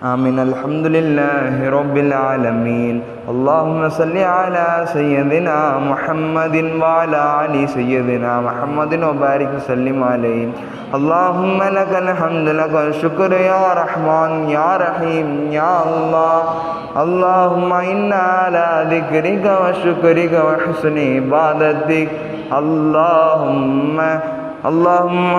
آمين. الحمد لله رب العالمين. اللهم صل على سيدنا محمد وعلى آل سيدنا محمد وبارك وسلم عليه. اللهم لك الحمد لك الشكر يا رحمن يا رحيم يا الله. اللهم إنا على ذكرك وشكرك وحسن عبادتك. اللهم اللهم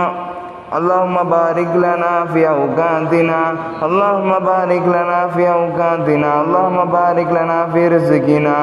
اللهم بارك لنا في أوقاتنا اللهم بارك لنا في أوقاتنا اللهم بارك لنا في رزقنا.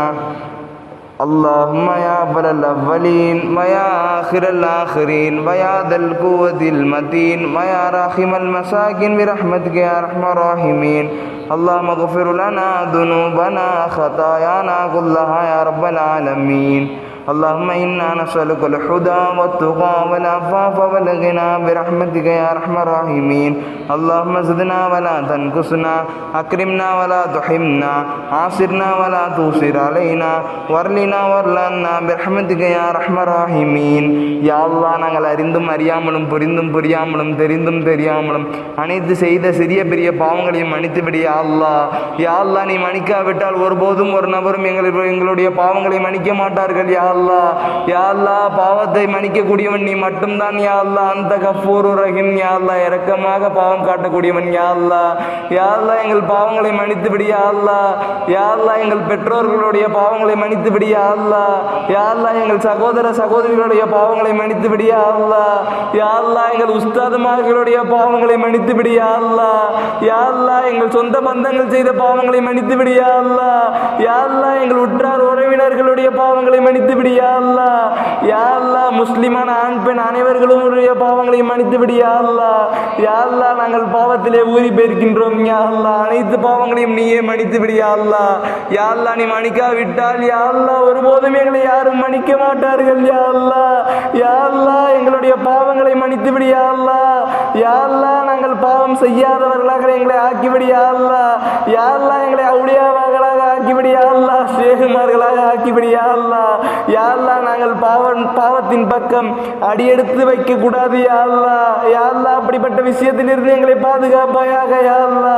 اللهم يا أول الأولين ويا آخر الآخرين ويا ذا القوة المتين ويا راحم المساكين برحمتك يا أرحم الراحمين. اللهم اغفر لنا ذنوبنا خطايانا كلها يا رب العالمين. اللهم إنا نسألك الهدى والتقى والعفاف والغنى برحمتك يا أرحم الراحمين اللهم زدنا ولا تنقصنا أكرمنا ولا تحمنا عاصرنا ولا توصر علينا ورلنا ورلنا برحمتك يا أرحم الراحمين يا الله நாங்கள் அறிந்தும் அறியாமலும் புரிந்தும் புரியாமலும் தெரிந்தும் தெரியாமலும் அனைத்து செய்த சிறிய பெரிய பாவங்களையும் மன்னித்து விடு யா அல்லாஹ் யா அல்லாஹ் நீ மன்னிக்காவிட்டால் ஒருபோதும் ஒரு நபரும் எங்கள் எங்களுடைய பாவங்களை மன்னிக்க மாட்டார்கள் யா அல்லா யா அல்லாஹ் பாவத்தை மன்னிக்கக்கூடியவன் நீ மட்டும்தான் யா அல்லாஹ். அந்த கஃபூர் ரஹீம் யா அல்லாஹ். பாவம் காட்டக்கூடியவன் யா அல்லாஹ். யா எங்கள் பாவங்களை மன்னித்து விடு யா யா எங்கள் பெற்றோர்களுடைய பாவங்களை மன்னித்து விடு யா யா எங்கள் சகோதர சகோதரிகளுடைய பாவங்களை மன்னித்து விடு யா அல்லாஹ். யா எங்கள் உஸ்தாதுமார்களுடைய பாவங்களை மன்னித்து விடு யா யா எங்கள் சொந்த பந்தங்கள் செய்த பாவங்களை மன்னித்து விடு யா யா எங்கள் உற்றார் உறவினர்களுடைய பாவங்களை மன்னித்து விடு யா அல்லாஹ். முஸ்லிமான ஆண் பெண் அனைவர்களும் உடைய பாவங்களை மன்னித்து விடு யா நாங்கள் பாவத்திலே ஊறி போயிருக்கின்றோம் யா அனைத்து பாவங்களையும் நீயே மன்னித்து விடு யா நீ மன்னிக்காவிட்டால் விட்டால் யாழ்லா ஒருபோதும் எங்களை யாரும் மன்னிக்க மாட்டார்கள் யா யாழ்லா யா எங்களுடைய பாவங்களை மன்னித்து விடு யா அல்லாஹ் நாங்கள் பாவம் செய்யாதவர்களாக எங்களை ஆக்கிவிடு யா அல்லாஹ். எங்களை அவுளியாவார்களாக ஆக்கிவிடு யா அல்லாஹ். ஆக்கிவிடு யாழ்லா யாழ்லா நாங்கள் பாவம் பாவத்தின் பக்கம் அடியெடுத்து வைக்க கூடாது யாழ்லா யாழ்லா அப்படிப்பட்ட விஷயத்திலிருந்து எங்களை பாதுகாப்பாயாக யாழ்லா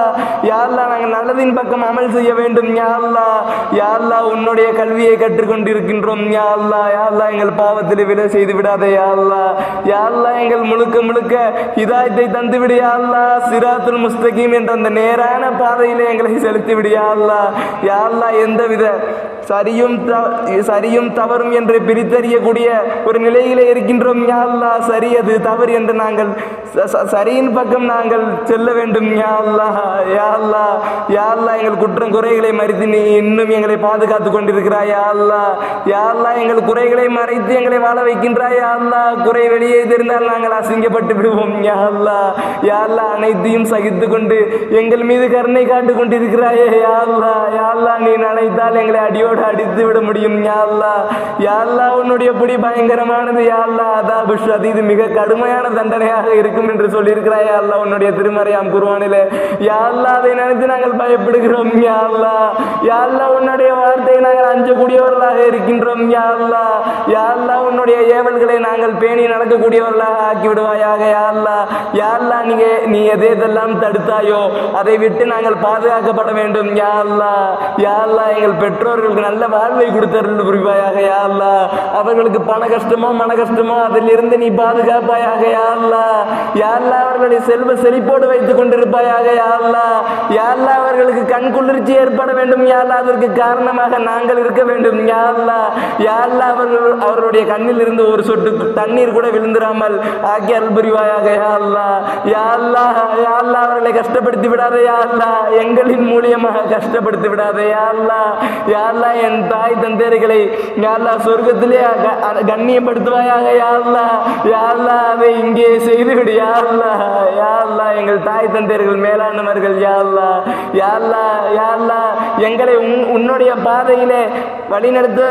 யாழ்லா நாங்கள் நல்லதின் பக்கம் அமல் செய்ய வேண்டும் யாழ்லா யாழ்லா உன்னுடைய கல்வியை கற்றுக்கொண்டிருக்கின்றோம் யாழ்லா யாழ்லா எங்கள் பாவத்தில் விட செய்து விடாதே யாழ்லா யாழ்லா எங்கள் முழுக்க முழுக்க இதாயத்தை தந்து விடு யா சிராத்துல் முஸ்தகீம் என்ற அந்த நேரான பாதையிலே எங்களை செலுத்தி விடு யா அல்லாஹ் எந்தவித சரியும் சரியும் தவறும் என்று பிரித்தறியக்கூடிய ஒரு நிலையிலே இருக்கின்றோம் யாழ்லா சரி அது தவறு என்று நாங்கள் சரியின் பக்கம் நாங்கள் செல்ல வேண்டும் யா அல்லாஹ் யாழ்லா எங்கள் குற்றம் குறைகளை மறித்து நீ இன்னும் எங்களை பாதுகாத்து கொண்டிருக்கிறாய் யாழ்லா யாழ்லா எங்கள் குறைகளை மறைத்து எங்களை வாழ வைக்கின்றாய் யாழ்லா குறை வெளியே தெரிந்தால் நாங்கள் அசிங்கப்பட்டு விடுவோம் யா அல்லாஹ் யா அனைத்தையும் சகித்து கொண்டு எங்கள் மீது கருணை காட்டு கொண்டிருக்கிறாயே யாழ்லா யாழ்லா யா நீ நினைத்தால் எங்களை அடியோடு அடித்து விட முடியும் யாழ்லா யாழ்லா உன்னுடைய பிடி பயங்கரமானது யா அல்லாஹ் அது இது மிக கடுமையான தண்டனையாக இருக்கும் என்று சொல்லியிருக்கிறாய் யாழ்லா உன்னுடைய திருமறையாம் குருவானிலே யாழ்லா அதை நினைத்து நாங்கள் பயப்படுகிறோம் யாழ்லா யாழ்லா உன்னுடைய வார்த்தையை நாங்கள் அஞ்சக்கூடியவர்களாக இருக்கின்றோம் யாழ்லா யாழ்லா உன்னுடைய ஏவல்களை நாங்கள் பேணி நடக்கக்கூடியவர்களாக ஆக்கி விடுவாயாக யாழ்லா யாழ்லா நீங்க நீ எதேதெல்லாம் எதெல்லாம் தடுத்தாயோ அதை விட்டு நாங்கள் பாதுகாக்கப்பட வேண்டும் யாழ்லா யாழ்லா எங்கள் பெற்றோர்களுக்கு நல்ல வாழ்வு கொடுத்தருள் புரிவாயாக யா அவர்களுக்கு பண கஷ்டமோ மன கஷ்டமோ அதிலிருந்து நீ பாதுகாப்பாயாக யா அல்லாஹ் அவர்களுடைய செல்வ செழிப்போடு வைத்துக் கொண்டிருப்பாயாக யா அல்லாஹ் அவர்களுக்கு கண் குளிர்ச்சி ஏற்பட வேண்டும். யா அதற்கு காரணமாக நாங்கள் இருக்க வேண்டும். யா அல்லாஹ் அவர்கள் அவர்களுடைய கண்ணில் இருந்து ஒரு சொட்டு தண்ணீர் கூட விழுந்துராமல் ஆக்கி அருள் புரிவாயாக யா அல்லாஹ் யா அவர்களை கஷ்டப்படுத்தி விடாத யா எங்களின் மூலியமாக கஷ்டப்படுத்தி விடாத யா அல்லாஹ் என் தாய் தந்தையர்களை யாரா சொர்க்கத்திலே கண்ணியப்படுத்துவாயாக யா அல்லாஹ் அதை இங்கே செய்து விடு யா எங்கள் தாய் தந்தையர்கள் மேலானவர்கள் யா அல்லாஹ் யா எங்களை உன் உன்னுடைய பாதையிலே வழிநடத்த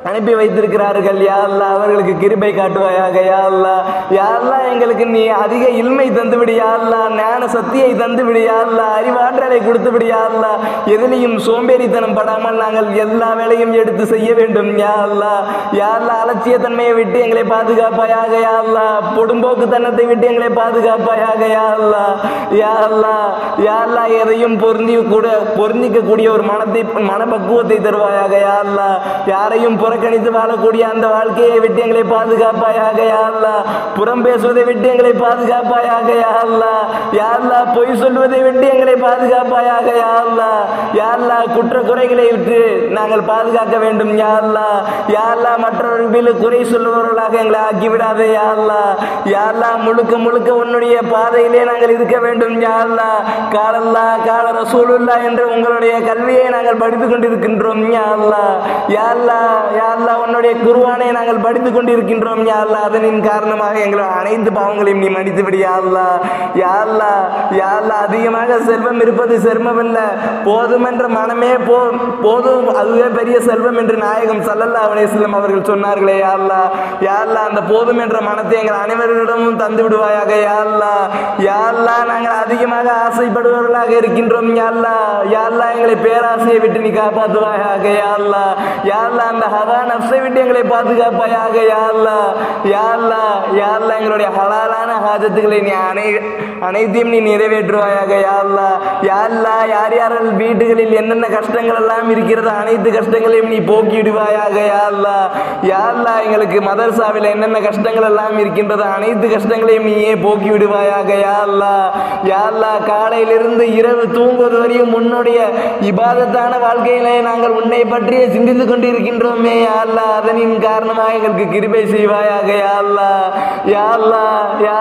அனுப்பி வைத்திருக்கிறார்கள் யாரெல்லாம் அவர்களுக்கு கிருபை காட்டுவாயாக யாரெல்லாம் யாரெல்லாம் எங்களுக்கு நீ அதிக இல்மை தந்துவிடு யாரெல்லாம் ஞான சக்தியை தந்துவிடு யாரெல்லாம் அறிவாற்றலை கொடுத்துவிடு யாரெல்லாம் எதிலையும் சோம்பேறித்தனம் படாமல் நாங்கள் எல்லா வேலையும் எடுத்து செய்ய வேண்டும் யாரெல்லாம் யாரெல்லாம் யா அலட்சியத்தன்மையை விட்டு எங்களை பாதுகாப்பாயாக யா பொடும்போக்கு தன்னத்தை விட்டு எங்களை பாதுகாப்பாயாக யாரெல்லாம் யாரெல்லாம் யாரெல்லாம் எதையும் பொருந்தி கூட பொருந்திக்கக்கூடிய ஒரு மனத்தை மனப்பக்குவத்தை தருவாயாக யா அல்லாஹ் யாரையும் புறக்கணித்து வாழக்கூடிய அந்த வாழ்க்கையை விட்டு எங்களை பாதுகாப்பாயாக யாருலா புறம் பேசுவதை விட்டு எங்களை பாதுகாப்பாயாக யாருலா யாருலா பொய் சொல்வதை விட்டு எங்களை பாதுகாப்பாயாக யாருலா யாருலா குற்ற குறைகளை விட்டு நாங்கள் பாதுகாக்க வேண்டும் யாருலா யாருலா மற்றவர்கள் குறை சொல்லுபவர்களாக எங்களை ஆக்கி யாருலா யாருலா முழுக்க முழுக்க உன்னுடைய பாதையிலே நாங்கள் இருக்க வேண்டும் யாருலா காலல்லா கால ரசூலுல்லா என்ற உங்களுடைய கல்வியை நாங்கள் படித்துக் கொண்டிருக்கின்றோம் யாருலா யாருலா யா அல்லாஹ் உன்னுடைய குருவானை நாங்கள் படித்துக் கொண்டிருக்கின்றோம் யா அல்லாஹ் அதனின் காரணமாக எங்களை அனைத்து பாவங்களையும் நீ மன்னித்துவிடு யா அல்லாஹ் யா யா அதிகமாக செல்வம் இருப்பது செல்வமல்ல போதுமென்ற மனமே போ போதும் அதுவே பெரிய செல்வம் என்று நாயகம் சல்லல்லா அலைஹிஸ்ஸலாம் அவர்கள் சொன்னார்களே யா அல்லாஹ் யா அல்லாஹ் அந்த போதும் என்ற மனத்தை எங்கள் அனைவரிடமும் தந்து விடுவாயாக யா அல்லாஹ் யா நாங்கள் அதிகமாக ஆசைப்படுபவர்களாக இருக்கின்றோம் யா அல்லாஹ் யா எங்களை பேராசையை விட்டு நீ காப்பாற்றுவாயாக யா அல்லாஹ் யா அந்த ஹவா நப்சை விட்டு எங்களை பாதுகாப்பாயாக யா அல்லாஹ் யா எங்களுடைய ஹலாலான ஹாஜத்துக்களை நீ அனை அனைத்தையும் நீ நிறைவேற்றுவாயாக யா அல்லாஹ் யார் யார் யார்கள் வீடுகளில் என்னென்ன கஷ்டங்கள் எல்லாம் இருக்கிறதோ அனைத்து கஷ்டங்களையும் நீ போக்கிவிடுவாயாக யா அல்லாஹ் எங்களுக்கு மதர்சாவில் என்னென்ன கஷ்டங்கள் எல்லாம் இருக்கின்றதோ அனைத்து கஷ்டங்களையும் நீயே போக்கி விடுவாயாக யா அல்லாஹ் காலையிலிருந்து இரவு தூங்குவது வரையும் உன்னுடைய இபாதத்தான வாழ்க்கையிலே நாங்கள் உன்னை பற்றியே சிந்தித்து கொண்டிருக்கின்றோமே. யா அதனின் காரணமாக எங்களுக்கு கிருபை செய்வாயாக யா அல்லாஹ் யா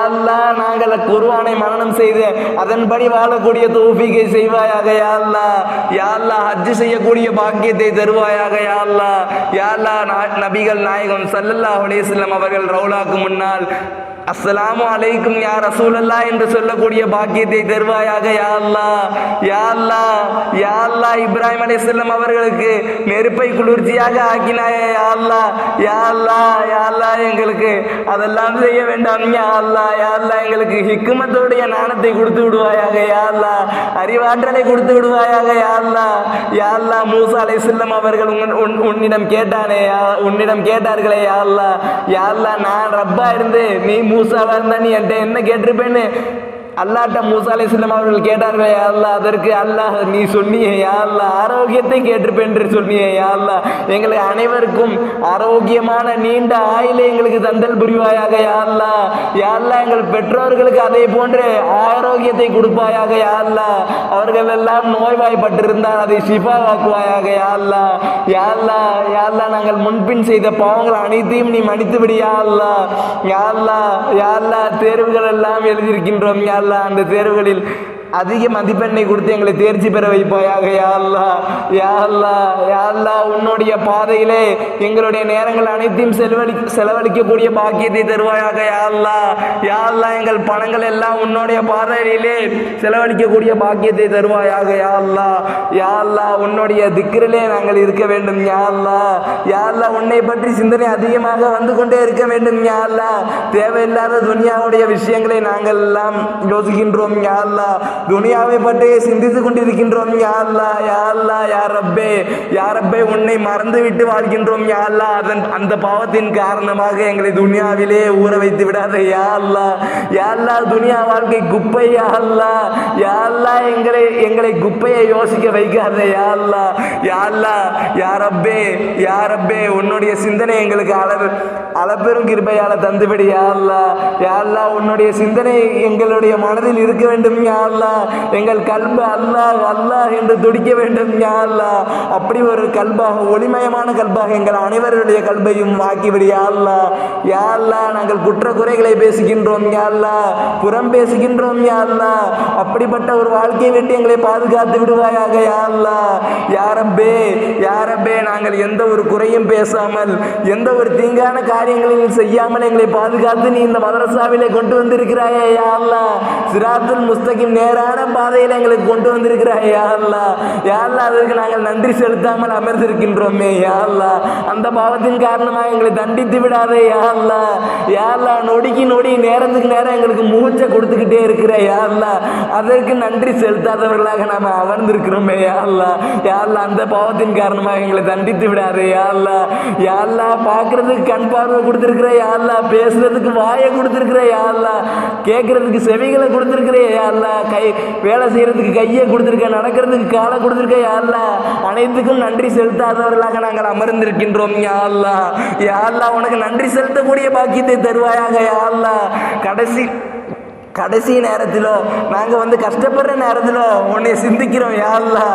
நாங்கள் குர்ஆனை மரணம் செய்து அதன்படி வாழக்கூடிய தோஃபிகை செய்வாயாக யா அல்லாஹ் யா ஹஜ் செய்யக்கூடிய பாக்கியத்தை தருவாயாக யா அல்லாஹ் நபிகள் நாயகம் சல்லல்லா அலைஹி அவர்கள் ரவுலாக்கு முன்னால் அஸ்ஸலாமு அலைக்கும் யா ரசூலல்லா என்று சொல்லக்கூடிய பாக்கியத்தை தருவாயாக யா அல்லாஹ். யா அல்லாஹ் யா அல்லாஹ் இப்ராஹிம் அலைஹிஸ்ஸலாம் அவர்களுக்கு நெருப்பை குளிர்ச்சியாக ஆக்கினாயே யா அல்லாஹ். யா அல்லாஹ் யா அல்லாஹ் எங்களுக்கு அதெல்லாம் செய்ய வேண்டாம் யா அல்லா யா எங்களுக்கு ஹிக்குமத்தோடைய ஞானத்தை கொடுத்து விடுவாயாக யா அறிவாற்றலை கொடுத்து விடுவாயாக யா அல்லாஹ். யா அலை மூசா அவர்கள் உன் உன்னிடம் கேட்டானே யா உன்னிடம் கேட்டார்களே யா அல்லாஹ். யா அல்லாஹ் நான் ரப்பா இருந்து நீ மூ மூசாவா இருந்தா நீ என்கிட்ட என்ன கேட்டிருப்பேன்னு அல்லாட்ட மூசா அலைஹிஸ்ஸலாம் அவர்கள் கேட்டார்களே அல்லா அதற்கு அல்லாஹ் நீ சொன்னியே யா ஆரோக்கியத்தை கேட்டிருப்பேன் என்று சொன்னியே யா எங்களுக்கு அனைவருக்கும் ஆரோக்கியமான நீண்ட ஆயுளை எங்களுக்கு தந்தல் புரிவாயாக யா யாழ்லா எங்கள் பெற்றோர்களுக்கு அதே போன்று ஆரோக்கியத்தை கொடுப்பாயாக யாழ்லா அவர்கள் எல்லாம் நோய்வாய்ப்பட்டிருந்தால் அதை சிபாவாக்குவாயாக யாழ்லா யாழ்லா யாழ்லா நாங்கள் முன்பின் செய்த பாவங்கள் அனைத்தையும் நீ மன்னித்து விடு யாழ்லா அல்லாஹ் யா தேர்வுகள் எல்லாம் எழுதியிருக்கின்றோம் யாழ்லா அல்லாஹ் அந்த தேர்வுகளில் அதிக மதிப்பெண்ணை கொடுத்து எங்களை தேர்ச்சி பெற வைப்பாயாக யாழ்லா யாழ்லா யாழ்லா உன்னுடைய பாதையிலே எங்களுடைய நேரங்கள் அனைத்தையும் செலவழி செலவழிக்கக்கூடிய பாக்கியத்தை தருவாயாக யாழ்லா யாழ்லா எங்கள் பணங்கள் எல்லாம் உன்னுடைய பாதையிலே செலவழிக்கக்கூடிய பாக்கியத்தை தருவாயாக யாழ்லா யாழ்லா உன்னுடைய திக்கிரிலே நாங்கள் இருக்க வேண்டும் யாழ்லா யாழ்லா உன்னை பற்றி சிந்தனை அதிகமாக வந்து கொண்டே இருக்க வேண்டும் யாழ்லா தேவையில்லாத துனியாவுடைய விஷயங்களை நாங்கள் எல்லாம் யோசிக்கின்றோம் யாழ்லா துனியாவை பற்றி சிந்தித்துக் கொண்டிருக்கின்றோம். யாழ்லா யாழ்லா யார் அல்லாஹ் ரப்பே. ரப்பே உன்னை மறந்து விட்டு வாழ்கின்றோம் யாழ்லா அதன் அந்த பாவத்தின் காரணமாக எங்களை துனியாவிலே ஊற வைத்து விடாத. யாழ்லா யாழ்லா துனியா வாழ்க்கை குப்பை யா யாழ்லா எங்களை எங்களை குப்பையை யோசிக்க வைக்காத யாழ்லா யாழ்லா யாரப்பே யாரப்பே உன்னுடைய சிந்தனை எங்களுக்கு அளவு அளப்பெரும் கிருபையால் தந்துவிடு யா அல்லாஹ் உன்னுடைய சிந்தனை எங்களுடைய மனதில் இருக்க வேண்டும் யா எங்கள் கல்பு அல்லாஹ் அல்லாஹ் என்று துடிக்க வேண்டும் யா அப்படி ஒரு கல்பாக ஒளிமயமான கல்பாக எங்கள் அனைவருடைய கல்பையும் ஆக்கிவிடு யாருல்லா அல்லாஹ் நாங்கள் குற்ற குறைகளை பேசுகின்றோம் யா புறம் பேசுகின்றோம் யா அப்படிப்பட்ட ஒரு வாழ்க்கையை விட்டு எங்களை பாதுகாத்து விடுவாயாக யா யாரப்பே நாங்கள் எந்த ஒரு குறையும் பேசாமல் எந்த ஒரு தீங்கான காரியங்களையும் செய்யாமல் எங்களை பாதுகாத்து நீ இந்த மதரசாவிலே கொண்டு வந்திருக்கிறாயே யா அல்லாஹ் சிராத்துல் முஸ்தகிம் நேரான பாதையில எங்களுக்கு கொண்டு வந்திருக்கிறாய் யா அல்லா. யா அல்லா அதற்கு நாங்கள் நன்றி செலுத்தாமல் அமர்ந்திருக்கின்றோமே யா அல்லா. அந்த பாவத்தின் காரணமாக எங்களை தண்டித்து விடாதே யா அல்லா. யா அல்லா நொடிக்கு நொடி நேரத்துக்கு நேரம் எங்களுக்கு மூச்சை கொடுத்துக்கிட்டே இருக்கிற யா அல்லா. அதற்கு நன்றி செலுத்தாதவர்களாக நாம் அமர்ந்திருக்கிறோமே யா அல்லா. யா அல்லா அந்த பாவத்தின் காரணமாக எங்களை தண்டித்து விடாதே. விடாரு அல்லா யா பார்க்குறதுக்கு பார்க்கறதுக்கு கண் பார்வை கொடுத்துருக்குற யா பேசுகிறதுக்கு பேசுறதுக்கு வாயை கொடுத்துருக்குற யா அல்லா கேட்கறதுக்கு செவிகளை கொடுத்துருக்குறே யா கை வேலை செய்யறதுக்கு கையை கொடுத்துருக்க நடக்கிறதுக்கு காலை கொடுத்துருக்க யா அனைத்துக்கும் நன்றி செலுத்தாதவர்களாக நாங்கள் அமர்ந்திருக்கின்றோம் யா அல்லா. உனக்கு நன்றி செலுத்தக்கூடிய பாக்கியத்தை தருவாயாக யா கடைசி கடைசி நேரத்திலோ நாங்கள் வந்து கஷ்டப்படுற நேரத்திலோ உன்னை சிந்திக்கிறோம் யாழ்லா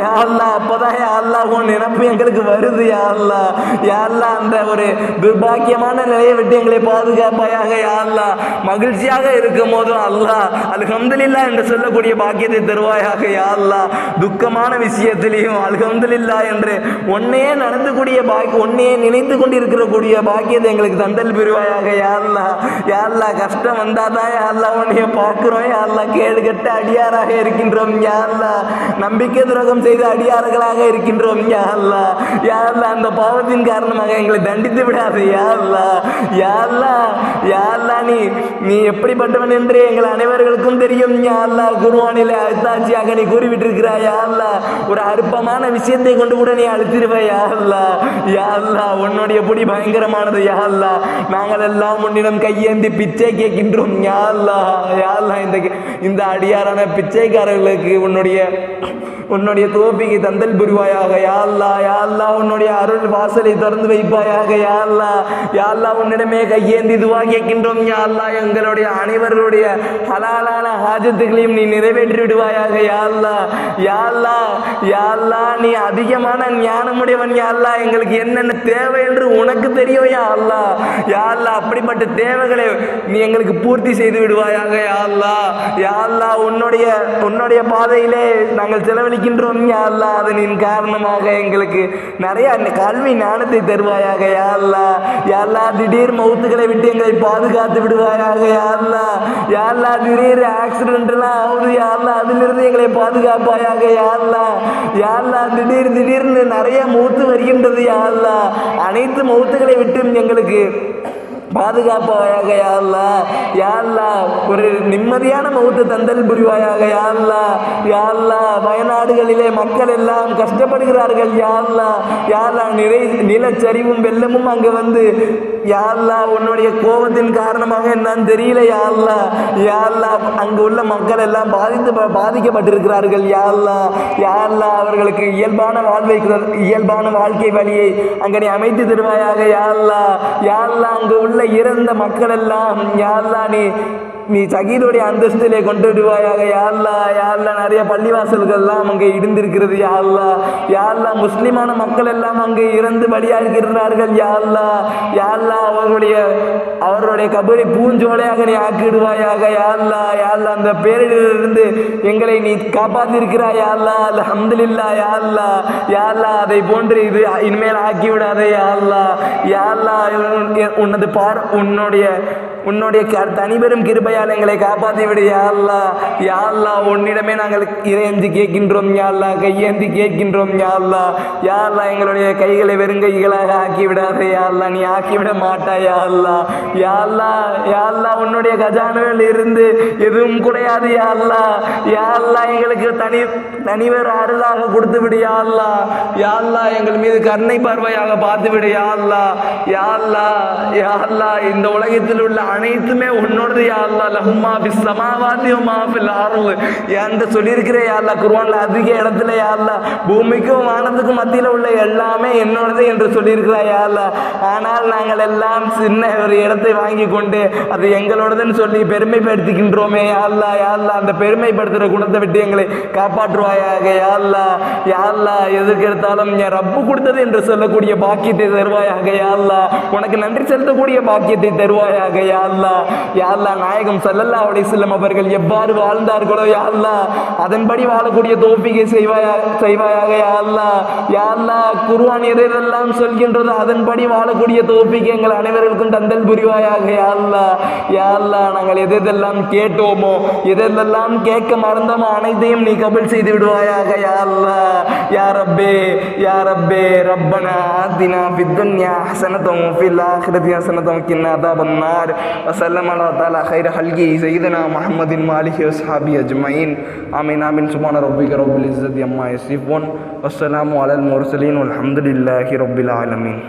யாழ்லா அப்போதான் யாழ்லா உன் நினப்பு எங்களுக்கு வருது யாழ்லா யாழ்லா அந்த ஒரு துர்பாக்கியமான நிலையை விட்டு எங்களை பாதுகாப்பாயாக யாழ்லா மகிழ்ச்சியாக இருக்கும் போதும் அல்லா அல்ஹம்துலில்லா என்று சொல்லக்கூடிய பாக்கியத்தை தருவாயாக யாழ்லா துக்கமான விஷயத்திலையும் அல்ஹம்துலில்லா என்று உன்னையே நடந்துக்கூடிய பாக்கி உன்னையே நினைத்து கொண்டிருக்கிற கூடிய பாக்கியத்தை எங்களுக்கு தந்தல் பெறுவாயாக யாழ்லா யாழ்லா கஷ்டம் வந்தாதான் யாழ்லா உன் உன்னைய பார்க்கிறோம் யா அல்லா. கேடு கட்ட அடியாராக இருக்கின்றோம் யா நம்பிக்கை துரோகம் செய்த அடியார்களாக இருக்கின்றோம் யா அல்லா. அந்த பாவத்தின் காரணமாக எங்களை தண்டித்து விடாது யாருல்லா அல்லா. யா யா நீ நீ எப்படிப்பட்டவன் என்று எங்கள் அனைவர்களுக்கும் தெரியும் யா அல்லா. குருவானிலே அழுத்தாட்சியாக நீ கூறிவிட்டிருக்கிறாய் இருக்கிறா அல்லா. ஒரு அற்பமான விஷயத்தை கொண்டு கூட நீ அழுத்திருவே யா அல்லா. யா உன்னுடைய பொடி பயங்கரமானது யா நாங்கள் எல்லாம் உன்னிடம் கையேந்தி பிச்சை கேட்கின்றோம் யா அல்லா இந்த இந்த அடியாரான பிச்சைக்காரர்களுக்கு உன்னுடைய உன்னுடைய தோப்பிக்கு தந்தல் புரிவாயாக யா யாழ்லா யா உன்னுடைய அருள் வாசலை திறந்து வைப்பாயாக யாழ்லா யாழ்லா உன்னிடமே கையேந்தி இதுவா கேட்கின்றோம் யாழ்லா எங்களுடைய அனைவருடைய ஹலாலான ஹாஜத்துகளையும் நீ நிறைவேற்றி விடுவாயாக யாழ்லா யாழ்லா யா யா நீ அதிகமான ஞானமுடையவன் யா எங்களுக்கு என்னென்ன தேவை என்று உனக்கு தெரியும் யா யாழ்லா அப்படிப்பட்ட தேவைகளை நீ எங்களுக்கு பூர்த்தி செய்து விடுவாயாக யா யாழ்லா யா உன்னுடைய உன்னுடைய பாதையிலே நாங்கள் செலவழிக்கின்றோம் யா அல்லா அதனின் காரணமாக எங்களுக்கு நிறைய அந்த கல்வி ஞானத்தை தருவாயாக யா அல்லா யா அல்லா திடீர் மௌத்துகளை விட்டு எங்களை பாதுகாத்து விடுவாயாக யா அல்லா யா அல்லா திடீர் ஆக்சிடென்ட் எல்லாம் ஆகுது யா அல்லா அதிலிருந்து எங்களை பாதுகாப்பாயாக யா அல்லா யா அல்லா திடீர் திடீர்னு நிறைய மௌத்து வருகின்றது யா அல்லா அனைத்து மௌத்துகளை விட்டும் எங்களுக்கு பாதுகாப்பாயாக யாழ்லா யாழ்லா ஒரு நிம்மதியான மௌத்த தந்தல் புரிவாயாக யாழ்லா யாழ்லா வயநாடுகளிலே மக்கள் எல்லாம் கஷ்டப்படுகிறார்கள் யாழ்லா யாழ்லா நிறை நிலச்சரிவும் வெள்ளமும் அங்கே வந்து யாழ்லா உன்னுடைய கோபத்தின் காரணமாக என்னன்னு தெரியல யாழ்லா யாழ்லா யா அங்கு உள்ள மக்கள் எல்லாம் பாதித்து பாதிக்கப்பட்டிருக்கிறார்கள் யாழ்லா யாழ்லா அவர்களுக்கு இயல்பான வாழ்வை இயல்பான வாழ்க்கை வழியை அங்கே நீ அமைத்து தருவாயாக யாழ்லா யாழ்லா யா அங்கு உள்ள இறந்த மக்கள் எல்லாம் யா நீ நீ சகீதுடைய அந்தஸ்திலே கொண்டு விடுவாயாக யாழ்லா யாழ்லா நிறைய பள்ளிவாசல்கள்லாம் அங்கே இருந்திருக்கிறது யாழ்லா யாழ்லா முஸ்லிமான மக்கள் எல்லாம் அங்கே இறந்து பலியாகிறார்கள் யாழ்லா யாழ்லா அவர்களுடைய அவர்களுடைய கபரை பூஞ்சோலையாக நீ ஆக்கிடுவாயாக யாழ்லா யாழ்லா அந்த பேரிடரிலிருந்து எங்களை நீ காப்பாத்திருக்கிறாய் யாழ்லா அல்ஹம்துலில்லா யாழ்லா யாழ்லா அதை போன்று இது இனிமேல் ஆக்கி விடாதே யாழ்லா யாழ்லா உன்னது பார் உன்னுடைய உன்னுடைய க- தனிபெரும் கிருபையால் எங்களை காப்பாற்றி விடு யாழ்லா யாழ்லா உன்னிடமே நாங்கள் இறையஞ்சி கேட்கின்றோம் யாழ்லா கையேந்தி கேட்கின்றோம் யாழ்லா யாழ்லா எங்களுடைய கைகளை வெறுங்கைகளாக ஆக்கி விடாதே யாழ்லா நீ ஆக்கி விட யாழ்லா யாழ்லா யாழ்லா உன்னுடைய கஜானுவில் இருந்து எதுவும் குறையாது யாழ்லா யாழ்லா எங்களுக்கு தனி தனிவர் அருளாக கொடுத்து விடு யாழ்லா யாழ்லா எங்கள் மீது கருணை பார்வையாக பார்த்து விடு யாழ்லா யாழ்லா யாழ்லா யா இந்த உலகத்தில் உள்ள அனைத்துமே உன்னோடது யா லஹுமா பி சமாவாதி வமா ஃபில் என்று சொல்லியிருக்கிற யா அல்லா அதிக இடத்துல யா பூமிக்கும் வானத்துக்கும் மத்தியில் உள்ள எல்லாமே என்னோடது என்று சொல்லியிருக்கிறாய் யா ஆனால் நாங்கள் எல்லாம் சின்ன ஒரு இடத்தை வாங்கி கொண்டு அது எங்களோடதுன்னு சொல்லி பெருமைப்படுத்திக்கின்றோமே யா அல்லா அந்த பெருமைப்படுத்துகிற குணத்தை விட்டு எங்களை காப்பாற்றுவாயாக யா அல்லா எதுக்கு எடுத்தாலும் என் ரப்பு கொடுத்தது என்று சொல்லக்கூடிய பாக்கியத்தை தருவாயாக யா உனக்கு நன்றி செலுத்தக்கூடிய பாக்கியத்தை தருவாயாக யா யாழ்லா யாழ்லா நாயகம் சல்லல்லா உடைய செல்லும் அவர்கள் எவ்வாறு வாழ்ந்தார்களோ யாழ்லா அதன்படி வாழக்கூடிய தோப்பிகை செய்வாயா செய்வாயாக யாழ்லா. யாழ்லா குருவான் எதையெல்லாம் சொல்கின்றதோ அதன்படி வாழக்கூடிய தோப்பிக்கு எங்கள் அனைவருக்கும் தந்தல் புரிவாயாக யாழ்லா. யாழ்லா நாங்கள் எதெல்லாம் கேட்டோமோ எதெல்லாம் கேட்க மறந்தோமோ அனைத்தையும் நீ கபில் செய்து விடுவாயாக யாழ்லா. யாரப்பே யாரப்பே ரப்பனா ஆத்தினா பித்துன்யா ஹசனதம் ஃபில் ஆஹிரதி ஹசனதம் கின்னா அதாபன்னார் وسلم على تعالى خير حلقه سيدنا محمد ماله وصحابي أجمعين. آمين آمين. سبحان ربك رب العزة عما يصفون. والسلام على المرسلين والحمد لله رب العالمين.